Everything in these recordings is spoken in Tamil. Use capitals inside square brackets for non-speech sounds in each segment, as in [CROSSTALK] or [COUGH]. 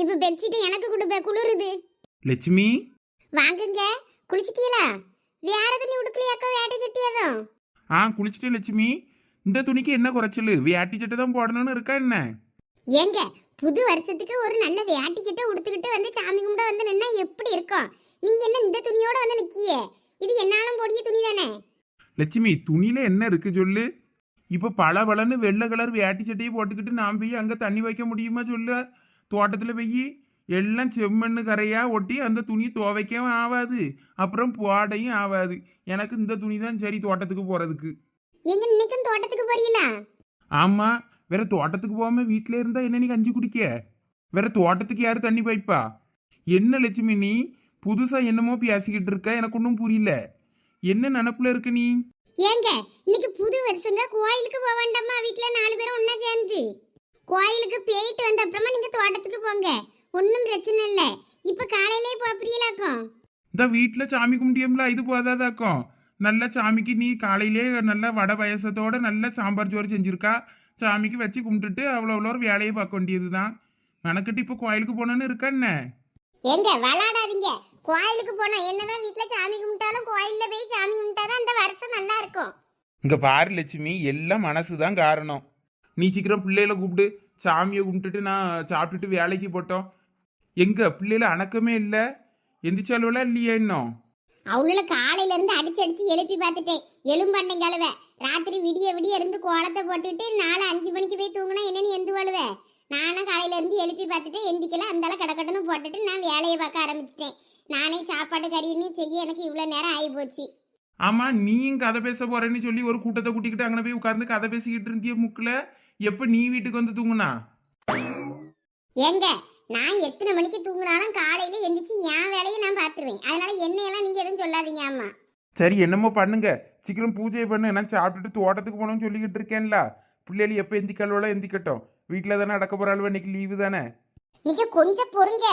இப்ப பெட்ஷீட் எனக்கு கொடுப்ப குளிருது. லட்சுமி? வாங்குங்க. குளிச்சிட்டீங்களா? வேற துணி உடுக்கலையாக்கா வேட்டை சட்டியாதான் ஆ குளிச்சுட்டு லட்சுமி. இந்த துணிக்கு என்ன குறைச்சல்? வேட்டி சட்டை தான் போடணும்னு இருக்கா என்ன? ஏங்க புது வருஷத்துக்கு ஒரு நல்ல வேட்டி சட்டை உடுத்துக்கிட்டு வந்து சாமி கும்பிட வந்து நின்னா எப்படி இருக்கும்? நீங்க என்ன இந்த துணியோட வந்து நிக்கியே? இது என்னாலும் போடிய துணி தானே லட்சுமி துணியில என்ன இருக்கு சொல்லு? இப்ப பல பலன்னு வெள்ளை கலர் வேட்டி சட்டையை போட்டுக்கிட்டு நான் போய் அங்க தண்ணி வைக்க முடியுமா சொல்லு? தோட்டத்துல போய் எல்லாம் செம்மண்ணு கரையா ஒட்டி அந்த துணி துவைக்கவும் ஆகாது அப்புறம் போடையும் ஆகாது எனக்கு இந்த துணி தான் சரி தோட்டத்துக்கு போறதுக்கு. எங்க இன்னைக்கும் தோட்டத்துக்கு போறீங்களா? ஆமா. வேற தோட்டத்துக்கு போகாம வீட்டில இருந்தா என்ன நீ கஞ்சி குடிக்க? வேற தோட்டத்துக்கு யாரு தண்ணி பைப்பா? என்ன லட்சுமி நீ? புதுசா என்னமோ பேசிக்கிட்டு இருக்க. எனக்கு ஒன்றும் புரியல. என்ன நினப்புல இருக்க நீ? ஏங்க இன்னைக்கு புது வருஷங்க. கோயிலுக்கு போக வேண்டாமா வீட்ல நாலு பேரும் ஒண்ணா சேர்ந்து. கோயிலுக்கு போயிட்டு வந்த அப்புறமா நீங்க தோட்டத்துக்கு போங்க. ஒன்றும் பிரச்சனை இல்லை. இப்ப காலையிலே போறீங்களாக்கும் இந்த வீட்டில் சாமி கும்பிட்டியம்ல இது போதாதாக்கும் நல்ல சாமிக்கு நீ காலையிலே நல்ல வடை பாயசத்தோட நல்ல சாம்பார் சோறு செஞ்சிருக்கா? சாமிக்கு வச்சு கும்பிட்டுட்டு அவ்வளோ அவ்வளோ வேலையை பார்க்க வேண்டியது தான் மெனக்கிட்டு இப்போ கோயிலுக்கு போனோன்னு இருக்கா என்ன? எங்க விளாடாதீங்க கோயிலுக்கு போனா என்னதான் வீட்ல சாமி கும்பிட்டாலும் கோயில்ல போய் சாமி கும்பிட்டாதான் அந்த வருஷம் நல்லா இருக்கும் இங்க பாரு லட்சுமி எல்லாம் மனசு தான் காரணம். நீ சீக்கிரம் பிள்ளைகளை கூப்பிட்டு சாமியை கும்பிட்டுட்டு நான் சாப்பிட்டுட்டு வேலைக்கு போட்டோம். எங்க? பிள்ளைல அணக்கமே இல்லை. எந்திரிச்சாலுவலா இல்லையா இன்னும்? அவளுல காலையில இருந்து அடிச்சு அடிச்சு எழுப்பி பார்த்துட்டேன். எலும்பண்ணை கழுவ ராத்திரி விடிய விடிய இருந்து கோலத்தை போட்டுட்டு நாலு அஞ்சு மணிக்கு போய் தூங்கினா என்னன்னு எந்து வாழுவ நானும் காலையில இருந்து எழுப்பி பார்த்துட்டு எந்திக்கல அந்தால கடக்கட்டணும் போட்டுட்டு நான் வேலையை பார்க்க ஆரம்பிச்சிட்டேன். நானே சாப்பாடு கறின்னு செய்ய எனக்கு இவ்வளோ நேரம் ஆகி போச்சு ஆமா நீயும் கதை பேச போறேன்னு சொல்லி ஒரு கூட்டத்தை கூட்டிக்கிட்டு அங்கே போய் உட்கார்ந்து கதை பேசிக்கிட்டு இருந்திய முக்குல? எப்ப நீ வீட்டுக்கு வந்து தூங்குனா? ஏங்க நான் எத்தனை மணிக்கு தூங்கினாலும் காலையில எந்திரிச்சு என் வேலையை நான் பார்த்துருவேன் அதனால என்னையெல்லாம் நீங்க எதுவும் சொல்லாதீங்க அம்மா. சரி என்னமோ பண்ணுங்க. சீக்கிரம் பூஜை பண்ணு நான் சாப்பிட்டுட்டு தோட்டத்துக்கு போகணும்னு சொல்லிக்கிட்டு இருக்கேன்ல. பிள்ளைகள் எப்போ எந்திக்கல்வளோ எந்திக்கட்டும். வீட்டில் தானே அடக்க போறாள் இன்னைக்கு லீவு தானே? நீங்க கொஞ்சம் பொறுங்க.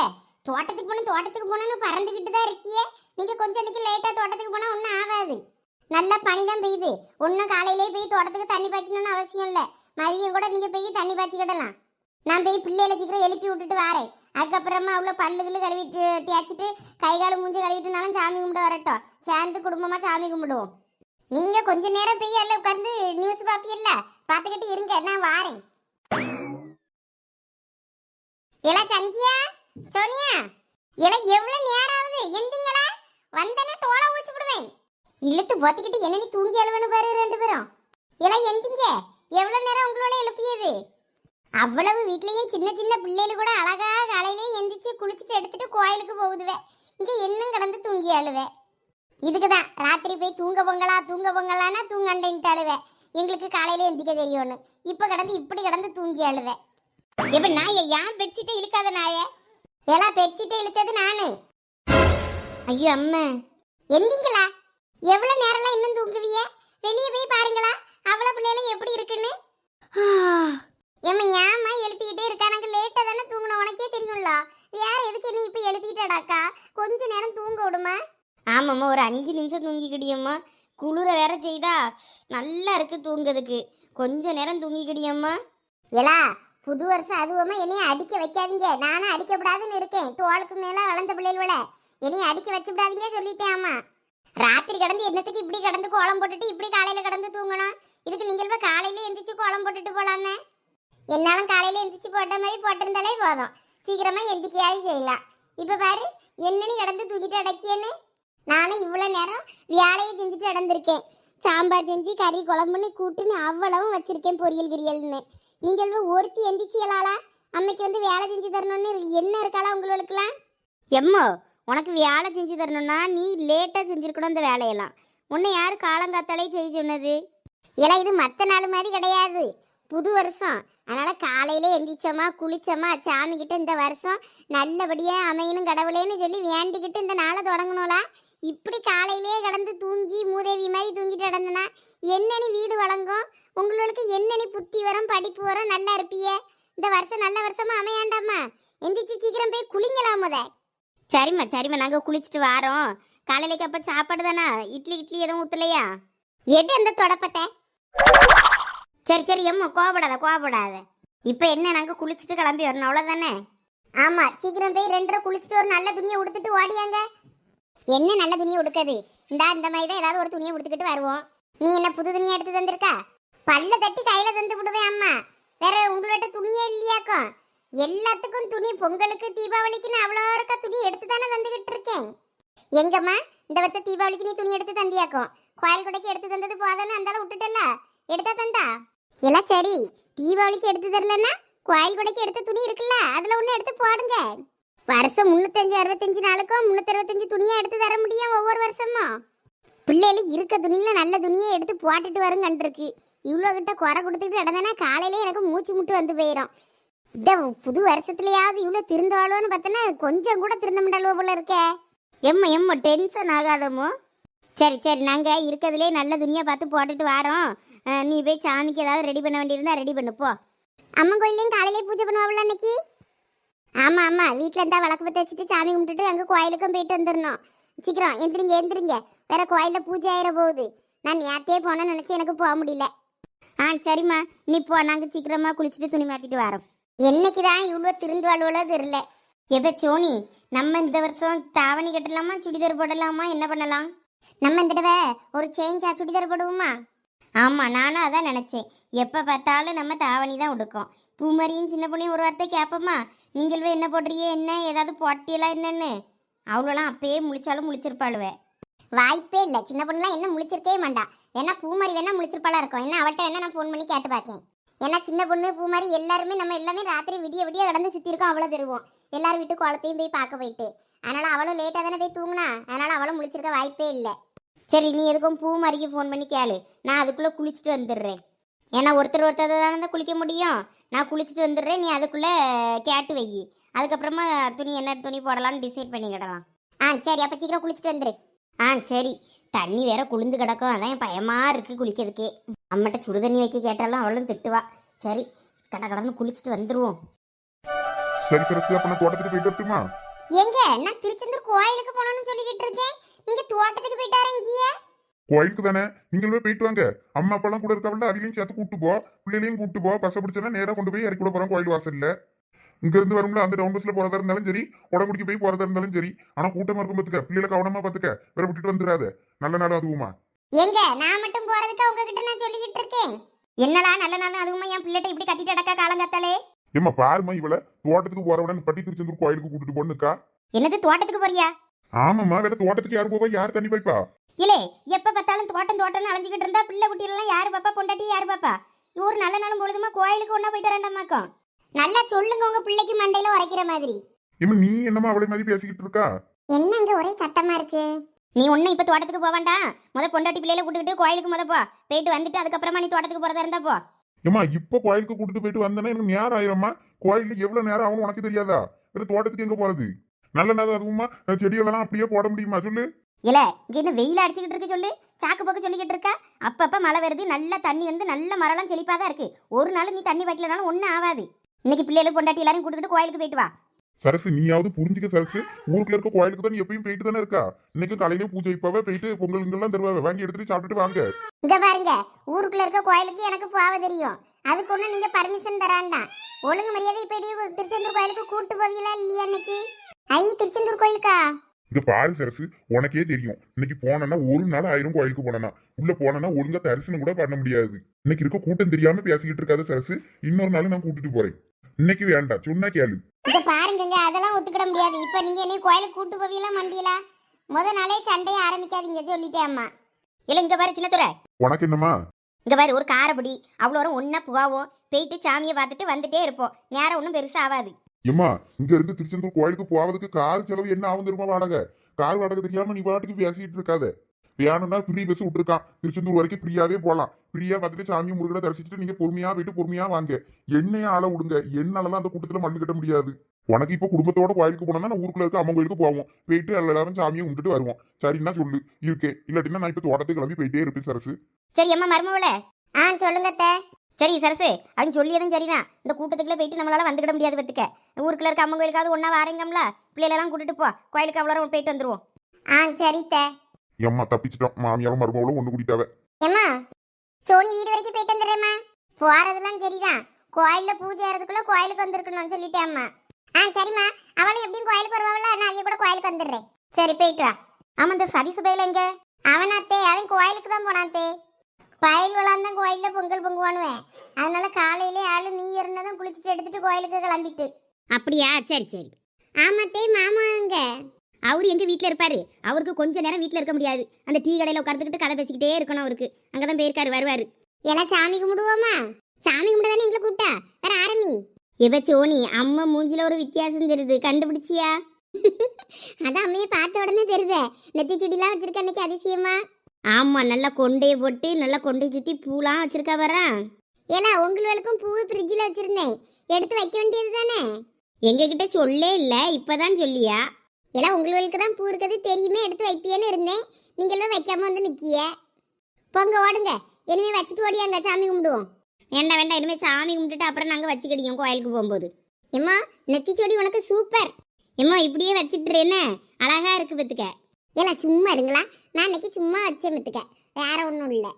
தோட்டத்துக்கு போகணும் தோட்டத்துக்கு போகணும்னு பறந்துக்கிட்டு தான் இருக்கியே. நீங்க கொஞ்சம் இன்னைக்கு லேட்டா தோட்டத்துக்கு போனா ஒன்றும் ஆகாது. நல்ல பனி தான் பெய்யுது. ஒன்றும் காலையிலே போய் தோட்டத்துக்கு தண்ணி பாய்ச்சணும்னு அவசியம் இல்லை. மதியம் கூட நீங்க போய் தண்ணி பாய்ச்சிக்கிடலாம். நான் போய் பிள்ளைகளை சீக்கிரம் எழுப்பி விட்டுட்டு வரேன். அதுக்கப்புறமா அவ்வளோ பல்லுகளை கழுவிட்டு தேய்ச்சிட்டு கை கால் மூஞ்சி கழுவிட்டுனாலும் சாமி கும்பிட வரட்டும். சேர்ந்து குடும்பமா சாமி கும்பிடுவோம். நீங்க கொஞ்ச நேரம் போய் எல்லாம் உட்காந்து நியூஸ் பாப்பீல்ல பார்த்துக்கிட்டு இருங்க. நான் வாரேன். எல்லாம் சந்தியா? சோனியா எனக்கு எவ்வளவு நேரம் ஆகுது எந்திங்களா? வந்தனே தோலை ஊச்சி விடுவேன். இழுத்து பொத்திக்கிட்டு என்ன நீ தூங்கி எழுவனு பாரு ரெண்டு பேரும். எல்லாம் எந்திங்க எவ்வளவு நேரம் உங்களோட எழுப்பியது? அவ்வளவு வீட்லயும் சின்ன சின்ன பிள்ளைகள் கூட அழகா காலையிலே எந்திரிச்சு குளிச்சுட்டு எடுத்துட்டு கோயிலுக்கு போகுதுவே. இங்க இன்னும் கடந்து தூங்கி அழுவேன் இதுக்கு தான் ராத்திரி போய் தூங்க பொங்கலா தூங்க பொங்கலானா தூங்கண்டேன்ட்டு அழுவேன் எங்களுக்கு காலையில எந்திக்க தெரியும்னு. இப்ப கடந்து இப்படி கடந்து தூங்கி அழுவேன் இப்ப நாய ஏன் பெட்ஷீட்டை இழுக்காத நாய? எல்லாம் பெட்ஷீட்டை இழுத்தது நானு. ஐயோ அம்மா. எந்திங்களா எவ்வளவு நேரம்லாம் இன்னும் தூங்குவிய? வெளியே போய் பாருங்களா. அவ்வளவு பிள்ளைகளும் எப்படி இருக்குன்னு? ஏம்மா ஏமா எழுப்பிக்கிட்டே இருக்கா நாங்க லேட்டாக தானே தூங்கணும் உனக்கே தெரியும்ல. வேற எதுக்கு நீ இப்போ எழுப்பிட்டடாக்கா? கொஞ்ச நேரம் தூங்க விடுமா? ஆமாம்மா ஒரு அஞ்சு நிமிஷம் தூங்கிக்கிடியம்மா. குளிர வேற செய்தா நல்லா இருக்கு தூங்குறதுக்கு. கொஞ்ச நேரம் தூங்கிக்கிடியம்மா. எலா புது வருஷம் அதுவுமே என்னைய அடிக்க வைக்காதீங்க. நானும் அடிக்கப்படாதுன்னு இருக்கேன். தோளுக்கு மேலே வளர்ந்த பிள்ளைகளோட என்னையும் அடிக்க வச்சுவிடாதீங்க சொல்லிட்டேன் ஆமா ராத்திரி கடந்து என்னத்துக்கு இப்படி கடந்து கோலம் போட்டுட்டு இப்படி காலையில் கடந்து தூங்கணும்? இதுக்கு நீங்கள் இப்ப காலையில எந்திரிச்சு கோலம் போட்டுட்டு போகலாமே என்னாலும் காலையில் எந்திரிச்சு போட்ட மாதிரி போட்டிருந்தாலே போதும். சீக்கிரமாக எந்திரிக்கையாவது செய்யலாம். இப்போ பாரு என்னன்னு கிடந்து கடந்து தூக்கிட்டு அடக்கியேன்னு. நானும் இவ்வளோ நேரம் வேலையை செஞ்சுட்டு நடந்திருக்கேன். சாம்பார் செஞ்சு கறி குழம்புன்னு கூட்டுன்னு அவ்வளவும் வச்சுருக்கேன் பொரியல் கிரியல்னு. நீங்கள் ஒருத்தி எந்திரிச்சியலாளா அம்மைக்கு வந்து வேலை செஞ்சு தரணும்னு என்ன இருக்காளா உங்களுக்குலாம்? எம்மோ உனக்கு வேலை செஞ்சு தரணும்னா நீ லேட்டாக செஞ்சுருக்கணும் இந்த வேலையெல்லாம். உன்னை யார் காலங்காத்தாலே செய்ய சொன்னது? இல்லை இது மற்ற நாள் மாதிரி கிடையாது. புது வருஷம். அதனால் காலையில் எந்திரிச்சோமா குளிச்சோமா சாமிக்கிட்ட இந்த வருஷம் நல்லபடியாக அமையணும் கடவுளேன்னு சொல்லி வேண்டிக்கிட்டு இந்த நாளை தொடங்கணும்ல? இப்படி காலையிலே கடந்து தூங்கி மூதேவி மாதிரி தூங்கிட்டு கிடந்தனா என்னன்னு வீடு வழங்கும்? உங்களுக்கு என்னன்னு புத்தி வரும் படிப்பு வரும் நல்லா இருப்பியே? இந்த வருஷம் நல்ல வருஷமா அமையாண்டாமா? எந்திரிச்சு சீக்கிரம் போய் குளிங்கலாம் முத? சரிம்மா சரிம்மா. நாங்கள் குளிச்சுட்டு வாரோம். காலையிலேக்கு அப்போ சாப்பாடு தானே? இட்லி இட்லி எதுவும் ஊற்றலையா எடு அந்த தொடப்பத்தை? சரி சரி. எம்மா கோபப்படாத கோபப்படாத இப்போ என்ன நாங்க குளிச்சுட்டு கிளம்பி வரணும். அவ்வளவுதானே? ஆமா சீக்கிரம் போய் ரெண்டரை குளிச்சுட்டு ஒரு நல்ல துணியை உடுத்துட்டு ஓடியாங்க. என்ன நல்ல துணியை உடுக்காது இந்தா இந்த மாதிரி தான் ஏதாவது ஒரு துணியை உடுத்துக்கிட்டு வருவோம். நீ என்ன புது துணியை எடுத்து தந்திருக்கா? பல்ல தட்டி கையில தந்து விடுவேன் அம்மா. வேற உங்கள்கிட்ட துணியே இல்லையாக்கும் எல்லாத்துக்கும் துணி பொங்கலுக்கு தீபாவளிக்குன்னு அவ்வளோ இருக்க? துணி எடுத்து தானே தந்துகிட்டு இருக்கேன். எங்கம்மா இந்த வருஷம் தீபாவளிக்கு நீ துணி எடுத்து தந்தியாக்கும் கோயில் கொடைக்கு எடுத்து தந்தது போதான்னு அந்தால விட்டுட்டல எடுத்தா தந்தா? எல்லாம் சரி. தீபாவளிக்கு எடுத்து தரலன்னா கோயில் கொடைக்கு எடுத்த துணி இருக்குல்ல அதுல ஒண்ணு எடுத்து போடுங்க. வருஷம் முன்னூத்தஞ்சு அறுபத்தஞ்சு நாளுக்கும் முன்னூத்தி அறுபத்தஞ்சு துணியா எடுத்து தர முடியும் ஒவ்வொரு வருஷமும். பிள்ளைகளுக்கு இருக்க துணியில நல்ல துணியை எடுத்து போட்டுட்டு வரும் கண்டிருக்கு இவ்வளோ கிட்ட குறை கொடுத்துட்டு இடந்தானே காலையிலே எனக்கு மூச்சு முட்டு வந்து போயிடும் இந்த புது வருஷத்துலயாவது இவ்வளோ திருந்தாளோன்னு பார்த்தோன்னா கொஞ்சம் கூட திருந்த முடியாளோ போல இருக்கே. எம்மா எம்மா டென்ஷன் ஆகாதமோ சரி சரி நாங்கள் இருக்கிறதுலே நல்ல துணியாக பார்த்து போட்டுட்டு வரோம். நீ போய் சாமிக்கு ஏதாவது ரெடி பண்ண வேண்டியிருந்தா ரெடி பண்ணு போ. அம்மன் கோயிலையும் காலையிலே பூஜை பண்ணுவாங்களா அன்னைக்கு? ஆமாம் ஆமாம் வீட்டில் இருந்தால் விளக்கு பற்ற வச்சுட்டு சாமி கும்பிட்டுட்டு அங்கே கோயிலுக்கும் போயிட்டு வந்துடணும் சீக்கிரம். எந்திரிங்க எந்திரிங்க. வேற கோயிலில் பூஜை ஆயிட போகுது. நான் நேரத்தையே போனேன்னு நினச்சி எனக்கு போக முடியல. ஆ சரிம்மா. நீ போ. நாங்கள் சீக்கிரமாக குளிச்சுட்டு துணி மாற்றிட்டு வரோம். என்னைக்கு தான் இவ்வளோ திருந்து வாழ்வளோ தெரியல. எப்போ சோனி நம்ம இந்த வருஷம் தாவணி கட்டலாமா சுடிதார் போடலாமா என்ன பண்ணலாம்? நம்ம இந்த தடவை ஒரு சேஞ்சா சுடிதார் போடுவோமா? ஆமாம் நானும் அதான் நினச்சேன். எப்போ பார்த்தாலும் நம்ம தாவணி தான் உடுக்கும். பூமரியும் சின்ன பொண்ணையும் ஒரு வார்த்தை கேட்போமா நீங்கள் போய் என்ன போடுறியே என்ன? ஏதாவது போட்டியெல்லாம் என்னன்னு? அவ்வளோலாம் அப்பயே முழிச்சாலும் முழிச்சிருப்பாளுவே. வாய்ப்பே இல்லை. சின்ன பொண்ணுலாம் என்ன முழிச்சிருக்கவே மாட்டா. வேணா பூமாரி வேணா முழிச்சிருப்பாளா இருக்கும். என்ன அவட்ட வேணா நான் ஃபோன் பண்ணி கேட்டு பார்க்கேன் ஏன்னா சின்ன பொண்ணு பூமாரி எல்லாருமே நம்ம எல்லாமே ராத்திரி விடிய விடிய கடந்து சுற்றிருக்கோம் அவ்வளோ தருவோம். எல்லார் வீட்டு குளத்தையும் போய் பார்க்க போயிட்டு. அதனால் அவளும் லேட்டாக தானே போய் தூங்குனா? அதனால் அவளும் முழிச்சிருக்க வாய்ப்பே இல்லை. சரி நீ எதுக்கும் பூமாரிக்கு ஃபோன் பண்ணி கேளு. நான் அதுக்குள்ளே குளிச்சுட்டு வந்துடுறேன். ஏன்னா ஒருத்தர் ஒருத்தர் தானே தான் குளிக்க முடியும். நான் குளிச்சுட்டு வந்துடுறேன். நீ அதுக்குள்ளே கேட்டு வை. அதுக்கப்புறமா துணி என்ன துணி போடலாம்னு டிசைட் பண்ணிக்கிடலாம் ஆ சரி. அப்போ சீக்கிரம் குளிச்சுட்டு வந்துடு ஆ சரி. தண்ணி வேற குளிந்து கிடக்கும். அதான் என் பயமா இருக்கு குளிக்கிறதுக்கே. அம்மட்ட சுடு தண்ணி வைக்க கேட்டாலும் அவளும் திட்டுவா. சரி கட கடன்னு குளிச்சுட்டு வந்துருவோம். சரி சரசு அப்ப நான் தோட்டத்துக்கு போயிட்டு வரட்டுமா? எங்க? நான் திருச்செந்தூர் கோயிலுக்கு போகணும்னு சொல்லிக்கிட்டு இருக்கேன். நீங்க தோட்டத்துக்கு போயிட்டாரு இங்கேயே கோயிலுக்கு தானே? நீங்களுமே போயிட்டு வாங்க. அம்மா அப்பெல்லாம் கூட இருக்கவள அதையும் சேர்த்து கூட்டு போ. பிள்ளைகளையும் கூட்டு போ. பஸ் பிடிச்சா நேரா கொண்டு போய் இறக்கி கூட போறோம் கோயில் வாசல்ல. இங்க இருந்து வரும்ல அந்த டவுன் பஸ்ல போறதா இருந்தாலும் சரி உடம்புடிக்கு போய் போறதா இருந்தாலும் சரி. ஆனா கூட்டமா இருக்கும் பாத்துக்க. பிள்ளைகளை கவனமா பாத்துக்க. வேற விட்டுட்டு வந்துடாத. நல்ல நாள் அதுவுமா. எங்க? நான் மட்டும் போறதுக்கு உங்ககிட்ட நான் சொல்லிக்கிட்டு இருக்கேன். என்னடா நல்ல நாள் அதுவுமா என் பிள்ளைகிட்ட இப்படி கத்திட்டு அடக்கா காலங்காத்தாலே? ஏம்மா பாருமா இவள. தோட்டத்துக்கு போறவன பட்டி திருச்செந்தூர் கோயிலுக்கு கூட்டிட்டு போனுக்கா என்னது தோட்டத்துக்கு போறியா? ஆமாம்மா வேற தோட்டத்துக்கு யார் போவா? யார் தண்ணி வைப்பா இல்லே எப்ப பார்த்தாலும் தோட்டம் தோட்டம்னு அலைஞ்சிக்கிட்டு இருந்தா பிள்ளை குட்டியெல்லாம் யாரு பாப்பா? பொண்டாட்டி யாரு பாப்பா? ஒரு நல்ல நாளும் பொழுதுமா கோயிலுக்கு ஒண்ணா போயிட்டு வரண்டாமாக்கும் நல்லா சொல்லுங்க உங்க பிள்ளைக்கு மண்டையில உரைக்கிற மாதிரி. ஏம்மா நீ என்னம்மா அவளை மாதிரி பேசிக்கிட்டு இருக்கா? என்னங்க ஒரே சத்தமா இருக்கு? நீ ஒன்னும் இப்ப தோட்டத்துக்கு போக வேண்டாம் முத பொண்டாட்டி பிள்ளையில கூட்டிட்டு கோயிலுக்கு முத போ. போயிட்டு வந்துட்டு அதுக்கப்புறமா நீ தோட்டத்துக்கு போறதா இருந்தா போ. ஏம்மா இப்ப கோயிலுக்கு கூட்டிட்டு போயிட்டு வந்தேன்னா எனக்கு நேரம் ஆயிரம்மா. கோயில்ல எவ்வளவு நேரம் ஆகும் உனக்கு தெரியாதா? வேற தோட்டத்துக்கு எங்க போறது? நல்ல நேரம் அதுவுமா செடிகளெல்லாம் அப்படியே போட முடியுமா? சொல்லு. இல்ல இங்க என்ன வெயில் அடிச்சுக்கிட்டு இருக்கு சொல்லு? சாக்கு போக்கு சொல்லிக்கிட்டு இருக்கா? அப்பப்ப மழை வருது நல்ல தண்ணி வந்து நல்ல மரம்லாம் செழிப்பா தான் இருக்கு. ஒரு நாள் நீ தண்ணி வைக்கலனாலும் ஒன்றும் ஆகாது இன்னைக்கு பிள்ளைகளுக்கு பொண்டாட்டி எல்லாரையும் கூட்டிட்டு கோயிலுக்கு போயிட்டு வா. சரசு நீயாவது புரிஞ்சுக்க சரசு. ஊருக்குள்ள இருக்க கோயிலுக்கு தான் எப்பயும் போயிட்டு தானே இருக்கா? இன்னைக்கு காலையிலே பூஜை வைப்பாவ போயிட்டு பொங்கல் இங்கெல்லாம் தருவாவ? வாங்கி எடுத்துட்டு சாப்பிட்டுட்டு வாங்க. இங்க பாருங்க ஊருக்குள்ள இருக்க கோயிலுக்கு எனக்கு போக தெரியும். அதுக்கு ஒன்றும் நீங்க பர்மிஷன் தராண்டா. ஒழுங்கு மரியாதை இப்ப திருச்செந்தூர் கோயிலுக்கு கூட்டு போவீங்களா இல்லையா இன்னைக்கு? ஐ திருச்செந்தூர் கோயிலுக்கா? இங்க பாரு சரசு உனக்கே தெரியும். இன்னைக்கு போனேன்னா ஒரு நாள் ஆயிரம் கோயிலுக்கு போனேன்னா. உள்ள போனேன்னா ஒழுங்கா தரிசனம் கூட பண்ண முடியாது. இன்னைக்கு இருக்க கூட்டம் தெரியாம பேசிக்கிட்டு இருக்காத சரசு இன்னொரு நாள் நான் கூட்டிட்டு போறேன். இன்னைக்கு வேண்டாம் சொன்னா கேளு. இத பாருங்கங்க அதெல்லாம் ஒத்துக்கிட முடியாது. இப்ப நீங்க என்ன கோயிலுக்கு கூட்டு போவீங்களா மண்டியலா? முத நாளே சண்டையை ஆரம்பிக்காதீங்க சொல்லிட்டேன் அம்மா. இல்ல இங்க பாரு சின்னத்துறை உனக்கு என்னம்மா? இங்க பாரு ஒரு காரப்படி அவ்வளோ வரும் ஒன்னா போவோம் போயிட்டு சாமியை பார்த்துட்டு வந்துட்டே இருப்போம். நேரம் ஒன்றும் பெருசா ஆகாது எம்மா இங்க இருந்து திருச்செந்தூர் கோயிலுக்கு போவதுக்கு கார் செலவு என்ன ஆகும் தெரியுமா வாடகை? கார் வாடகை தெரியாம நீ பாட்டுக்கு பேசிட்டு இருக்காத. வேணும்னா ஃப்ரீ பஸ் விட்டுருக்கான். திருச்செந்தூர் வரைக்கும் ஃப்ரீயாவே போலாம். ஃப்ரீயா பார்த்துட்டு சாமி முருகனை தரிசிச்சுட்டு நீங்க பொறுமையா போயிட்டு பொறுமையா வாங்க. என்னைய ஆள விடுங்க. என்னாலலாம் அந்த கூட்டத்துல மண்ணு கட்ட முடியாது. உனக்கு இப்ப குடும்பத்தோட கோயிலுக்கு போனோம்னா நான் ஊருக்குள்ள இருக்க அம்மன் கோயிலுக்கு போவோம். போயிட்டு எல்லாரும் சாமியை கும்பிட்டுட்டு வருவோம். சரின்னா சொல்லு. இருக்கே இல்லாட்டினா நான் இப்ப தோட்டத்துக்கு கிளம்பி போயிட்டே இருப்பேன் சரசு. சரி அம்மா மருமவள ஆ சொல்லுங்க சரி சரசு அவங்க சொல்லியதும் சரிதான். இந்த கூட்டத்துக்குள்ள போயிட்டு நம்மளால வந்துக்கிட முடியாது பத்துக்க ஊருக்குள்ள இருக்க அம்மன் கோயிலுக்காவது ஒன்றா வாரீங்கம்ல? பிள்ளைகளெல்லாம் கூட்டிட்டு போ. கோயிலுக்கு அவ்வளோ போயிட்டு வந்துருவோம். ஆ சரி தே எம்மா தப்பிச்சிட்டோம். மாமியாரும் மருமகளும் ஒண்ணு கூட்டிட்டாவ. ஏம்மா சோனி வீடு வரைக்கும் போயிட்டு வந்துடுறேம்மா. போறதெல்லாம் சரிதான். கோயில்ல பூஜை ஆறதுக்குள்ள கோயிலுக்கு வந்திருக்கணும்னு சொல்லிட்டேன் அம்மா ஆ சரிம்மா. அவளும் எப்படியும் கோயிலுக்கு வருவாள் நான் அவைய கூட கோயிலுக்கு வந்துடுறேன். சரி போயிட்டு வா. ஆமா இந்த சரி சுபையில எங்க? அவனாத்தே அவன் கோயிலுக்கு தான் போனாத்தே. பயில் விளாந்தான் கோயில்ல பொங்கல் பொங்குவானுவேன் அதனால காலையிலே ஆளு நீ இருந்ததும் குளிச்சுட்டு எடுத்துட்டு கோயிலுக்கு கிளம்பிட்டு. அப்படியா? சரி சரி. ஆமாத்தே மாமா அங்க. அவர் எங்க வீட்ல இருப்பாரு? அவருக்கு கொஞ்ச நேரம் வீட்ல இருக்க முடியாது. அந்த டீ கடையில உட்கார்ந்துக்கிட்டு கதை பேசிக்கிட்டே இருக்கணும் அவருக்கு. அங்கதான் போயிருக்காரு வருவாரு. எல்லாம் சாமி கும்பிடுவோமா? சாமி கும்பிட தானே எங்களை கூப்பிட்டா? வேற ஆரம்பி. இவ சோனி அம்மா மூஞ்சில ஒரு வித்தியாசம் தெரியுது. கண்டுபிடிச்சியா? [LAUGHS] அதான் அம்மையை பார்த்த உடனே தெரியுதே. நெத்தி சுடிலாம் வச்சிருக்க அன்னைக்கு அதிசயமா? ஆமாம் நல்லா கொண்டையை போட்டு நல்லா கொண்டையை சுற்றி பூலாம் வச்சுருக்கா வரேன் ஏலா உங்களுக்கும் பூ ஃப்ரிட்ஜில் வச்சுருந்தேன். எடுத்து வைக்க வேண்டியது தானே? எங்ககிட்ட சொல்லே இல்லை இப்போ தான் சொல்லியா? எல்லாம் உங்களுக்கு தான் பூ இருக்கிறது தெரியுமே எடுத்து வைப்பியேன்னு இருந்தேன். நீங்களும் வைக்காம வந்து நிற்கிய பொங்க ஓடுங்க. இனிமேல் வச்சுட்டு ஓடியாங்க சாமி கும்பிடுவோம். வேண்டாம் வேண்டாம் இனிமேல் சாமி கும்பிட்டுட்டு அப்புறம் நாங்கள் வச்சுக்கிடியோம் கோயிலுக்கு போகும்போது. எம்மா நெத்திச்சோடி உனக்கு சூப்பர். எம்மா இப்படியே வச்சிட்டு அழகாக அழகா இருக்கு பத்துக்க. ஏலா சும்மா இருங்களா. நான் இன்னைக்கு சும்மா வச்சேன் பத்துக்க வேற ஒன்றும் இல்லை.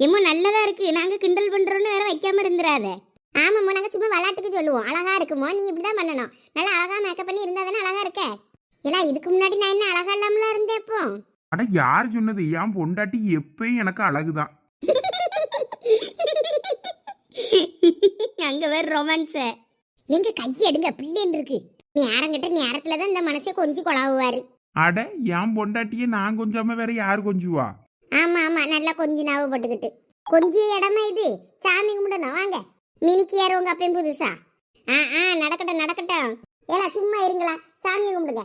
எம்மா நல்லதா இருக்கு. நாங்க கிண்டல் பண்றோம்னு வேற வைக்காம இருந்துராத ஆமாம்மா நாங்க சும்மா விளாட்டுக்கு சொல்லுவோம். அழகா இருக்குமோ? நீ இப்படிதான் பண்ணணும். நல்லா அழகா மேக்கப் பண்ணி இருந்தா தானே அழகா இருக்க? ஏலா இதுக்கு முன்னாடி நான் என்ன அழகா இல்லாமல இருந்தேன் இப்போ? அட யார் சொன்னது? என் பொண்டாட்டி எப்பயும் எனக்கு அழகுதான். [LAUGHS] அங்க வேற ரொமான்ஸ் எங்க கையை எடுங்க பிள்ளைகள் இருக்கு. நீ யாரங்கிட்ட நேரத்துல தான் இந்த மனசை கொஞ்சம் கொலாவுவாரு அட என் பொண்டாட்டியை நான் கொஞ்சாம வேற யார் கொஞ்சுவா? ஆமா ஆமா நல்லா கொஞ்சம் ஞாபகப்பட்டுக்கிட்டு கொஞ்சம் இடமா இது? சாமி கும்பிடணும் வாங்க. மினிக்கு யார் உங்க அப்பயும் புதுசா? ஆ ஆ நடக்கட்டும் நடக்கட்டும். ஏலா சும்மா இருங்களா. சாமியை கும்பிடுங்க.